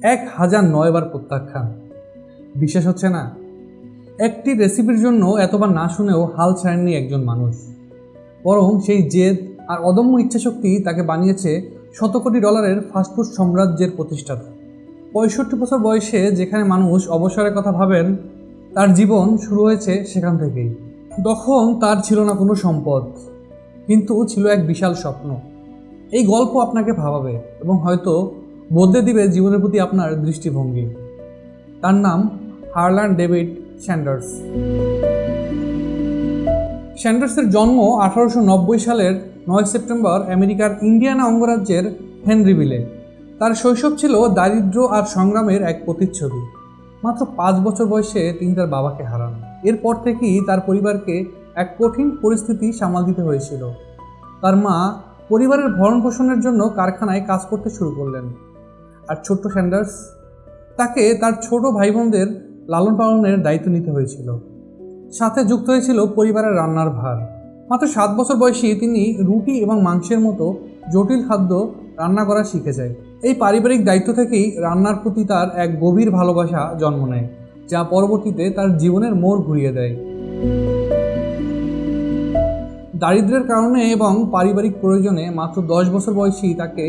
এক হাজার নয়বার প্রত্যাখ্যান। বিশ্বাস হচ্ছে না? একটি রেসিপির জন্য এতবার না শুনেও হাল ছাড়েননি একজন মানুষ। বরং সেই জেদ আর অদম্য ইচ্ছাশক্তি তাকে বানিয়েছে শত কোটি ডলারের ফাস্টফুড সাম্রাজ্যের প্রতিষ্ঠাতা। পঁয়ষট্টি বছর বয়সে যেখানে মানুষ অবসরের কথা ভাবেন, তার জীবন শুরু হয়েছে সেখান থেকেই। তখন তার ছিল না কোনো সম্পদ, কিন্তু ছিল এক বিশাল স্বপ্ন। এই গল্প আপনাকে ভাবাবে এবং হয়তো বদলে দিবে জীবনের প্রতি আপনার দৃষ্টিভঙ্গি। তার নাম হারল্যান্ড ডেভিড স্যান্ডার্স। স্যান্ডার্সের জন্ম আঠারোশো নব্বই সালের নয় সেপ্টেম্বর আমেরিকার ইন্ডিয়ানা অঙ্গরাজ্যের হেনরিভিলে। তার শৈশব ছিল দারিদ্র্য আর সংগ্রামের এক প্রতিচ্ছবি। মাত্র পাঁচ বছর বয়সে তিনি তার বাবাকে হারান। এরপর থেকেই তার পরিবারকে এক কঠিন পরিস্থিতি সামাল দিতে হয়েছিল। তার মা পরিবারের ভরণ পোষণের জন্য কারখানায় কাজ করতে শুরু করলেন। আর ছোট্ট স্যান্ডার্স, তাকে তার ছোট ভাই বোনদের লালন পালনের দায়িত্ব নিতে হয়েছিল। সাথে যুক্ত হয়েছিল পরিবারের রান্নার ভার। মাত্র সাত বছর বয়সী তিনি রুটি এবং মাংসের মতো জটিল খাদ্য রান্না করা শিখে যায়। এই পারিবারিক দায়িত্ব থেকেই রান্নার প্রতি তার এক গভীর ভালোবাসা জন্ম নেয়, যা পরবর্তীতে তার জীবনের মোড় ঘুরিয়ে দেয়। দারিদ্র্যের কারণে এবং পারিবারিক প্রয়োজনে মাত্র দশ বছর বয়সী তাকে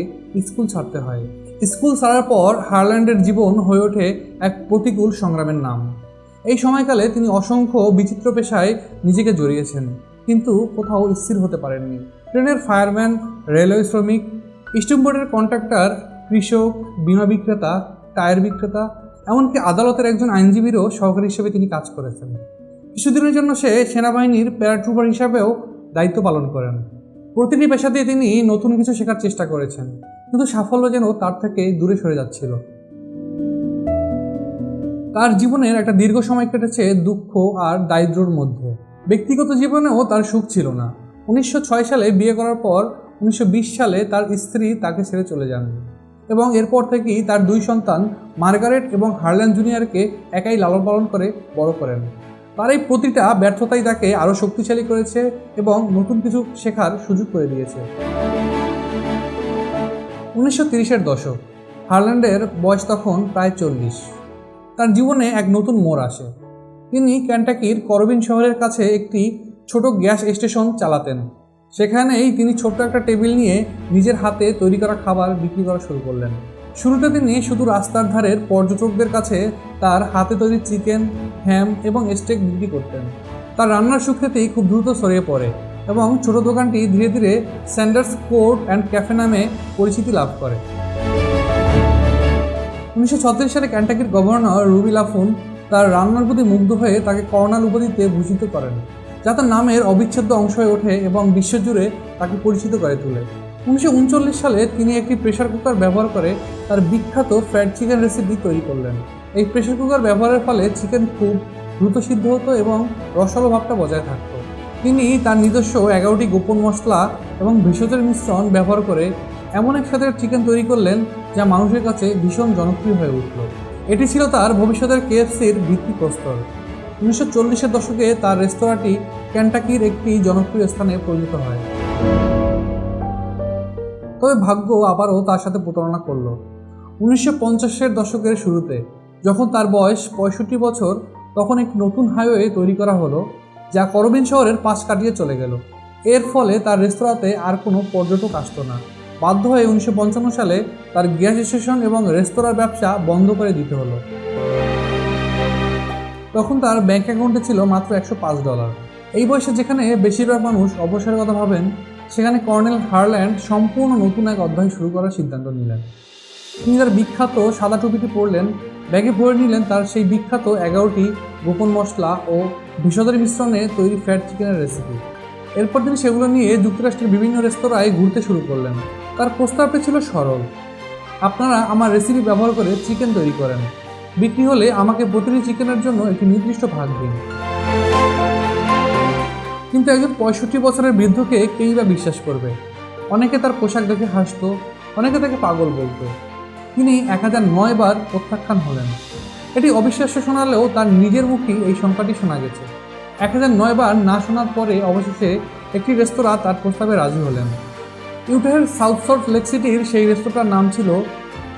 স্কুল ছাড়তে হয়। স্কুল ছাড়ার পর হারল্যান্ডের জীবন হয়ে ওঠে এক প্রতিকূল সংগ্রামের নাম। এই সময়কালে তিনি অসংখ্য বিচিত্র পেশায় নিজেকে জড়িয়েছেন, কিন্তু কোথাও স্থির হতে পারেননি। ট্রেনের ফায়ারম্যান, রেলওয়ে শ্রমিক স্টিমবোর্ডের কন্ট্রাক্টর, কৃষক, বিমা বিক্রেতা, টায়ার বিক্রেতা, এমনকি আদালতের একজন আইনজীবীরও সহকারী হিসেবে তিনি কাজ করেছেন। কিছুদিনের জন্য সে সেনাবাহিনীর প্যারাট্রুপার হিসাবেও দায়িত্ব পালন করেন। প্রতিটি পেশা দিয়ে তিনি নতুন কিছু শেখার চেষ্টা করেছেন। কিন্তু সাফল্য যেন তার থেকে দূরে সরে যাচ্ছিল। তার জীবনের একটা দীর্ঘ সময় কেটেছে দুঃখ আর দারিদ্র্যর মধ্যে। ব্যক্তিগত জীবনেও তার সুখ ছিল না। উনিশশো ছয় সালে বিয়ে করার পর উনিশশো বিশ সালে তার স্ত্রী তাকে ছেড়ে চলে যান এবং এরপর থেকেই তার দুই সন্তান মার্গারেট এবং হার্ল্যান্ড জুনিয়রকে একাই লালন পালন করে বড় করেন। তার এই প্রতিটা ব্যর্থতাই তাকে আরও শক্তিশালী করেছে এবং নতুন কিছু শেখার সুযোগ করে দিয়েছে। উনিশশো তিরিশের দশক, হারল্যান্ডের বয়স তখন প্রায় চল্লিশ। তার জীবনে এক নতুন মোড় আসে। তিনি ক্যান্টাকির করবিন শহরের কাছে একটি ছোট গ্যাস স্টেশন চালাতেন। সেখানেই তিনি ছোট্ট একটা টেবিল নিয়ে নিজের হাতে তৈরি করা খাবার বিক্রি করা শুরু করলেন। শুরুতে তিনি শুধু রাস্তার ধারের পর্যটকদের কাছে তার হাতে তৈরি চিকেন, হ্যাম এবং স্টেক বিক্রি করতেন। তার রান্নার সুখ্যাতি খুব দ্রুত ছড়িয়ে পড়ে। এবং ছোট দোকানটি ধীরে ধীরে স্যান্ডার্স কোর্ট অ্যান্ড ক্যাফে নামে পরিচিতি লাভ করে। উনিশশো ছত্রিশ সালে ক্যান্টাকির গভর্নর রুবি লাফুন তার রান্নার প্রতি মুগ্ধ হয়ে তাকে কর্নাল উপাধিতে ভূষিত করেন, যা তার নামের অবিচ্ছেদ্য অংশ হয়ে ওঠে এবং বিশ্বজুড়ে তাকে পরিচিত করে তোলে। উনিশশো উনচল্লিশ সালে তিনি একটি প্রেশার কুকার ব্যবহার করে তার বিখ্যাত ফ্যাট চিকেন রেসিপি তৈরি করলেন। এই প্রেশার কুকার ব্যবহারের ফলে চিকেন খুব দ্রুত সিদ্ধ হতো এবং রসালো ভাবটা বজায় থাকত। তিনি তার নিজস্ব এগারোটি গোপন মশলা এবং ভেষজের মিশ্রণ ব্যবহার করে এমন এক স্বাদের চিকেন তৈরি করলেন যা মানুষের কাছে ভীষণ জনপ্রিয় হয়ে উঠল। এটি ছিল তার ভবিষ্যতের কেএফসির ভিত্তিপ্রস্তর উনিশশো চল্লিশের দশকে তার রেস্তোরাঁটি ক্যান্টাকির একটি জনপ্রিয় স্থানে পরিণত হয়। তবে ভাগ্য আবারও তার সাথে প্রতারণা করল। উনিশশো পঞ্চাশের দশকের শুরুতে, যখন তার বয়স পঁয়ষট্টি বছর, তখন একটি নতুন হাইওয়ে তৈরি করা হলো যা করবিন শহরের পাশ কাটিয়ে চলে গেল। এর ফলে তার রেস্তোরাঁতে আর কোনো পর্যটক আসতো না। বাধ্য হয়ে উনিশশো পঞ্চান্ন সালে তার গ্যাস স্টেশন এবং রেস্তোরাঁর ব্যবসা বন্ধ করে দিতে হলো। তখন তার ব্যাংক অ্যাকাউন্টে ছিল মাত্র একশো পাঁচ ডলার। এই বয়সে যেখানে বেশিরভাগ মানুষ অবসরের কথা ভাবেন, সেখানে কর্নেল হারল্যান্ড সম্পূর্ণ নতুন এক অধ্যায় শুরু করার সিদ্ধান্ত নিলেন। তিনি তার বিখ্যাত সাদা টুপিটি পরলেন ব্যাগে ভরে নিলেন তার সেই বিখ্যাত এগারোটি গোপন মশলা ও ভেষজের মিশ্রণে তৈরি ফ্যাট চিকেনের রেসিপি এরপর তিনি সেগুলো নিয়ে যুক্তরাষ্ট্রের বিভিন্ন রেস্তোরাঁয় ঘুরতে শুরু করলেন। তার প্রস্তাবটি ছিল সরল। আপনারা আমার রেসিপি ব্যবহার করে চিকেন তৈরি করেন। বিক্রি হলে আমাকে প্রতিটি চিকেনের জন্য একটি নির্দিষ্ট ভাগ দিন। কিন্তু একজন পঁয়ষট্টি বছরের বৃদ্ধকে কেই বা বিশ্বাস করবে? অনেকে তার পোশাক দেখে হাসতো, অনেকে তাকে পাগল বলতো। তিনি এক হাজার নয় বার প্রত্যাখ্যান হলেন। এটি অবিশ্বাস্য শোনালেও তার নিজের মুখেই এই সংখ্যাটি শোনা গেছে। এক হাজার নয় বার না শোনার পরে অবশেষে একটি রেস্তোরাঁ তার প্রস্তাবে রাজি হলেন। ইউটাহের সাউথ সল্ট লেক সিটির সেই রেস্তোরাঁর নাম ছিল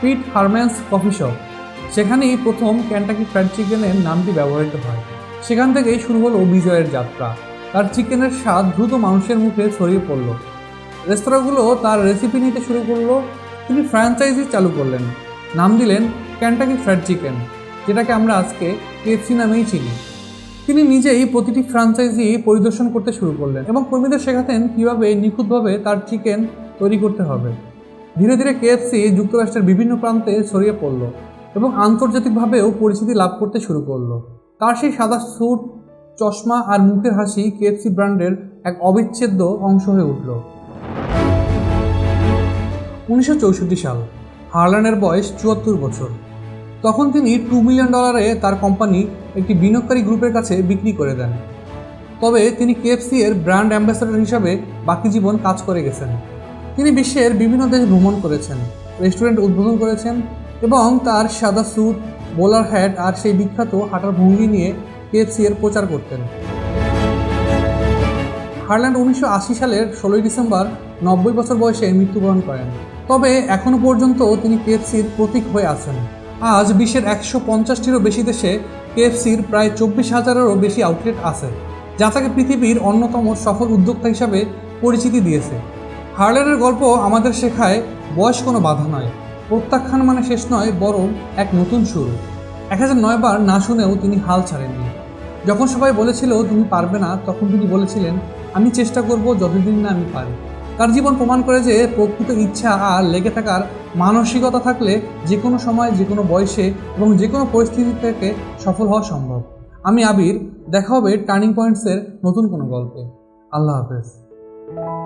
পিট হারম্যান্স কফি শপ। সেখানেই প্রথম ক্যান্টাকি ফ্রাইড চিকেনের নামটি ব্যবহৃত হয়। সেখান থেকেই শুরু হলো বিজয়ের যাত্রা। তার চিকেনের স্বাদ দ্রুত মানুষের মুখে ছড়িয়ে পড়ল। রেস্তোরাঁগুলো তার রেসিপি নিতে শুরু করল তিনি ফ্র্যাঞ্চাইজি চালু করলেন। নাম দিলেন ক্যান্টাকি ফ্রাইড চিকেন যেটাকে আমরা আজকে কেএফসি নামেই চিনি। তিনি নিজেই প্রতিটি ফ্র্যাঞ্চাইজি পরিদর্শন করতে শুরু করলেন এবং কর্মীদের শেখাতেন কীভাবে নিখুঁতভাবে তার চিকেন তৈরি করতে হবে। ধীরে ধীরে কেএফসি যুক্তরাষ্ট্রের বিভিন্ন প্রান্তে ছড়িয়ে পড়ল এবং আন্তর্জাতিকভাবেও পরিচিতি লাভ করতে শুরু করল। তার সেই সাদা স্যুট, চশমা আর মুখের হাসি কেএফসি ব্র্যান্ডের এক অবিচ্ছেদ্য অংশ হয়ে উঠল। উনিশশো চৌষট্টি সাল, হার্লানের বয়স চুয়াত্তর বছর। তখন তিনি টু মিলিয়ন ডলারে তার কোম্পানি একটি বিনিয়োগকারী গ্রুপের কাছে বিক্রি করে দেন। তবে তিনি কেএফসি এর ব্র্যান্ড অ্যাম্বাসেডর হিসাবে বাকি জীবন কাজ করে গেছেন। তিনি বিশ্বের বিভিন্ন দেশ ভ্রমণ করেছেন, রেস্টুরেন্ট উদ্বোধন করেছেন এবং তার সাদা স্যুট, বোলার হ্যাট আর সেই বিখ্যাত হাঁটার ভঙ্গি নিয়ে কেএফসি এর প্রচার করতেন। হারল্যান্ড উনিশশো আশি সালের ষোলোই ডিসেম্বর নব্বই বছর বয়সে মৃত্যুবরণ করেন। তবে এখনও পর্যন্ত তিনি কেএফসির প্রতীক হয়ে আছেন। আজ বিশ্বের একশো পঞ্চাশটিরও বেশি দেশে কেএফসির প্রায় চব্বিশ হাজারেরও বেশি আউটলেট আছে, যা তাকে পৃথিবীর অন্যতম সফল উদ্যোক্তা হিসাবে পরিচিতি দিয়েছে। হার্ল্যান্ডের গল্প আমাদের শেখায় বয়স কোনো বাধা নয়, প্রত্যাখ্যান মানে শেষ নয়, বরং এক নতুন শুরু। এক হাজার নয়বার না শুনেও তিনি হাল ছাড়েননি। যখন সবাই বলেছিল, তুমি পারবে না, তখন তিনি বলেছিলেন, আমি চেষ্টা করব যতদিন না আমি পারি। তার জীবন প্রমাণ করে যে প্রকৃত ইচ্ছা আর লেগে থাকার মানসিকতা থাকলে যে কোনো সময়, যে কোনো বয়সে এবং যে কোনো পরিস্থিতি থেকে সফল হওয়া সম্ভব। আমি আবির, দেখা হবে টার্নিং পয়েন্টসের নতুন কোনো গল্পে। আল্লাহ হাফেজ।